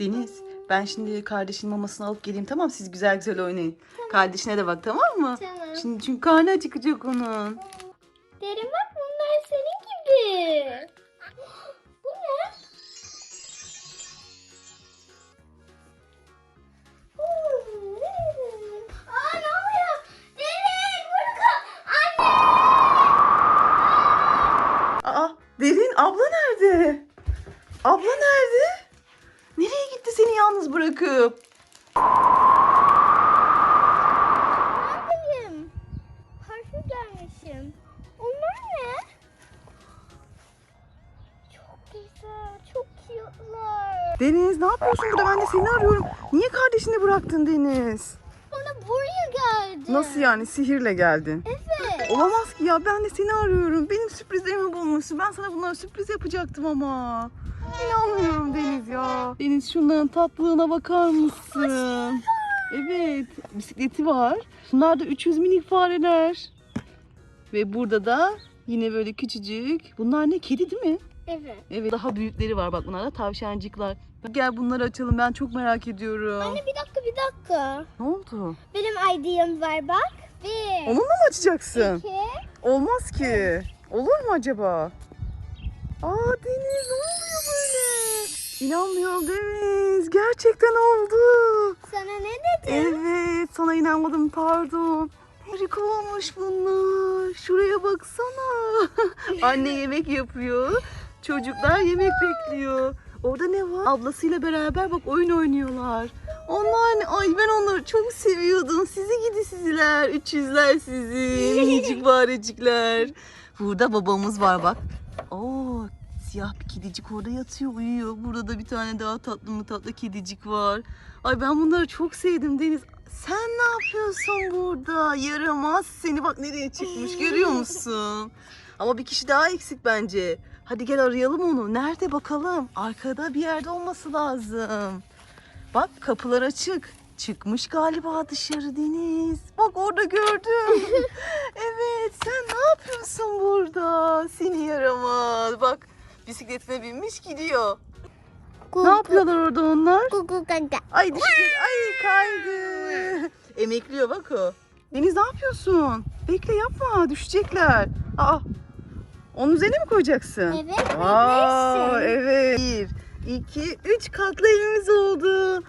Deniz ben şimdi kardeşinin mamasını alıp geleyim tamam mı? Siz güzel güzel oynayın. Kardeşine de bak tamam mı? Tamam. Şimdi çünkü karnı acıkacak onun. Derin bak bunlar senin gibi. Bu ne? Aa ne oluyor? Derin burada. Anne. Aa Derin abla nerede? Abla nerede? Nereye gitti seni yalnız bırakıp? Neredeyim? Parfüm gelmişim. Onlar ne? Çok güzel, çok cute'lar. Deniz ne yapıyorsun burada? Ben de seni arıyorum. Niye kardeşini bıraktın Deniz? Bana buraya geldi. Nasıl yani sihirle geldin? Evet. Olamaz ki ya ben de seni arıyorum. Benim sürprizlerimi bulmuşsun. Ben sana bunları sürpriz yapacaktım ama. İnanmıyorum Deniz ya. Deniz şunların tatlılığına bakar mısın? Evet bisikleti var. Bunlar da 300 minik fareler. Ve burada da yine böyle küçücük. Bunlar ne kedi değil mi? Evet. Evet daha büyükleri var bak bunlar da tavşancıklar. Gel bunları açalım ben çok merak ediyorum. Anne bir dakika bir dakika. Ne oldu? Benim ID'm var bak. Bir. Onunla mı açacaksın? iki. Olmaz ki. Olur mu acaba? Aa Deniz ne oluyor böyle? İnanmıyorum Deniz. Gerçekten oldu. Sana ne dedim? Evet sana inanmadım pardon. Harika olmuş bunlar. Şuraya baksana. Anne yemek yapıyor. Çocuklar yemek bekliyor. Orada ne var? Ablasıyla beraber bak oyun oynuyorlar. Onlar ne? Ay ben onları çok seviyordum. Sizi gidi siziler. Üçüzler sizi. Minicik farecikler. Burada babamız var bak. Oo siyah bir kedicik orada yatıyor uyuyor. Burada da bir tane daha tatlı mı tatlı kedicik var. Ay ben bunları çok sevdim Deniz. Sen ne yapıyorsun burada? Yaramaz seni bak nereye çıkmış görüyor musun? Ama bir kişi daha eksik bence. Hadi gel arayalım onu. Nerede bakalım? Arkada bir yerde olması lazım. Bak kapılar açık. Çıkmış galiba dışarı Deniz. Bak orada gördüm. evet sen ne yapıyorsun burada? Seni yaramaz. Bak bisikletine binmiş gidiyor. Ne yapıyorlar orada onlar? Gugu gaga. Ay düşecek. Ay kaydı. Emekliyor bak o. Deniz ne yapıyorsun? Bekle yapma düşecekler. Aa, onun üzerine mi koyacaksın? Evet. Aa, beklersin. evet. Bir, iki, üç katlı evimiz oldu.